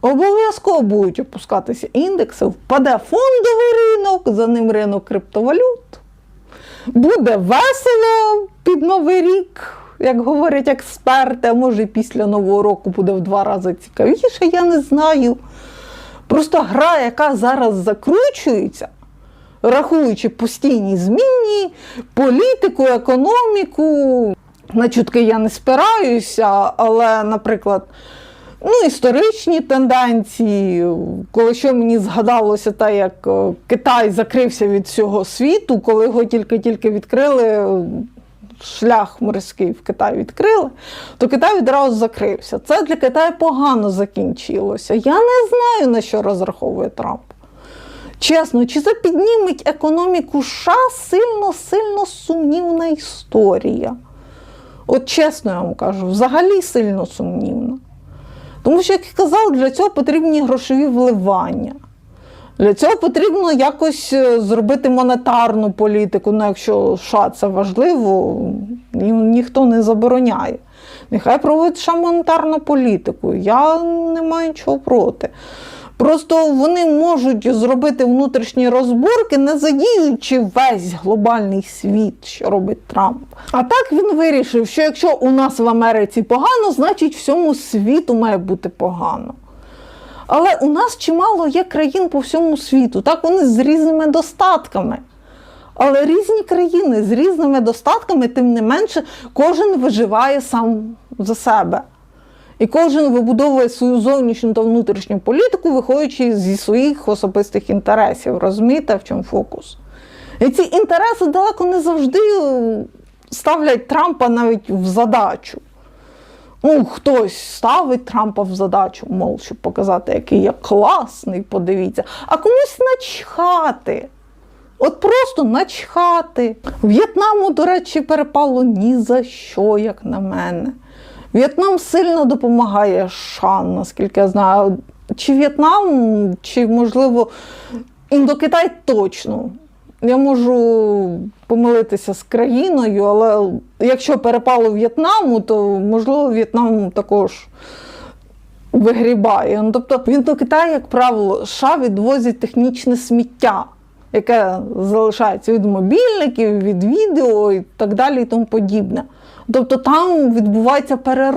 Обов'язково будуть опускатися індекси, впаде фондовий ринок, за ним ринок криптовалют. Буде весело під Новий рік, як говорять експерти, а може після Нового року буде в два рази цікавіше, я не знаю. Просто гра, яка зараз закручується, рахуючи постійні зміни, політику, економіку. На чутки я не спираюся, але, наприклад, ну, історичні тенденції, коли що мені згадалося те, як е, Китай закрився від всього світу, коли його тільки-тільки відкрили, шлях морський в Китай відкрили, то Китай відразу закрився. Це для Китаю погано закінчилося. Я не знаю, на що розраховує Трамп. Чесно, чи це підніметь економіку США сильно-сильно сумнівна історія. От чесно я вам кажу, взагалі сильно сумнівна. Тому що, як я казав, для цього потрібні грошові вливання. Для цього потрібно якось е, зробити монетарну політику. Ну, якщо США це важливо, ні- ніхто не забороняє. Нехай проводить США монетарну політику. Я не маю нічого проти. Просто вони можуть зробити внутрішні розборки, не задіючи весь глобальний світ, що робить Трамп. А так він вирішив, що якщо у нас в Америці погано, значить всьому світу має бути погано. Але у нас чимало є країн по всьому світу, так вони з різними достатками. Але різні країни з різними достатками, тим не менше, кожен виживає сам за себе. І кожен вибудовує свою зовнішню та внутрішню політику, виходячи зі своїх особистих інтересів. Розумієте, в чому фокус? І ці інтереси далеко не завжди е, ставлять Трампа навіть в задачу. Ну, хтось ставить Трампа в задачу, мов, щоб показати, який я класний, подивіться, а комусь начхати. От просто начхати. В'єтнаму, до речі, перепало ні за що, як на мене. В'єтнам сильно допомагає США, наскільки я знаю. Чи В'єтнам, чи, можливо, Індокитай точно. Я можу помилитися з країною, але якщо перепало В'єтнаму, то можливо В'єтнам також вигрібає. Ну, тобто в Індокитай, як правило, США відвозять технічне сміття, яке залишається від мобільників, від відео і так далі, і тому подібне. Тобто там відбувається переробка.